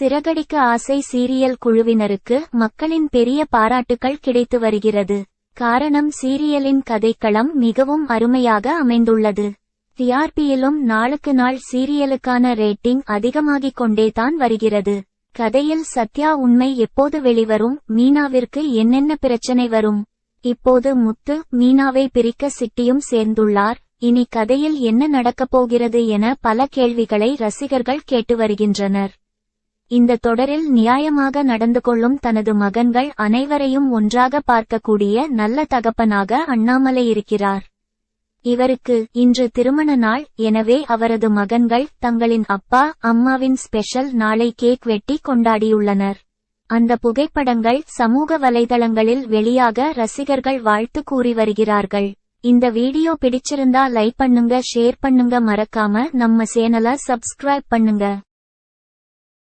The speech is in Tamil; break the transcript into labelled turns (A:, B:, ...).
A: சிறகடிக்க ஆசை சீரியல் குழுவினருக்கு மக்களின் பெரிய பாராட்டுகள் கிடைத்து வருகிறது. காரணம் சீரியலின் கதைக்களம் மிகவும் அருமையாக அமைந்துள்ளது. டிஆர்பியிலும் நாளுக்கு நாள் சீரியலுக்கான ரேட்டிங் அதிகமாகிக் கொண்டேதான் வருகிறது. கதையில் சத்யா உண்மை எப்போது வெளிவரும் மீனாவிற்கு என்னென்ன பிரச்சனை வரும்? இப்போது முத்து மீனாவை பிரிக்க சிட்டியும் சேர்ந்துள்ளார். இனி கதையில் என்ன நடக்கப் போகிறது என பல கேள்விகளை ரசிகர்கள் கேட்டு வருகின்றனர். இந்த தொடரில் நியாயமாக நடந்து கொள்ளும் தனது மகன்கள் அனைவரையும் ஒன்றாக பார்க்கக்கூடிய நல்ல தகப்பனாக அண்ணாமலை இருக்கிறார். இவருக்கு இன்று திருமண நாள் எனவே அவரது மகன்கள் தங்களின் அப்பா அம்மாவின் ஸ்பெஷல் நாளை கேக் வெட்டி கொண்டாடியுள்ளனர். அந்த புகைப்படங்கள் சமூக வலைதளங்களில் வெளியாக ரசிகர்கள் வாழ்த்து கூறி வருகிறார்கள். இந்த வீடியோ பிடிச்சிருந்தா லைக் பண்ணுங்க ஷேர் பண்ணுங்க மறக்காம நம்ம சேனலை சப்ஸ்கிரைப் பண்ணுங்க.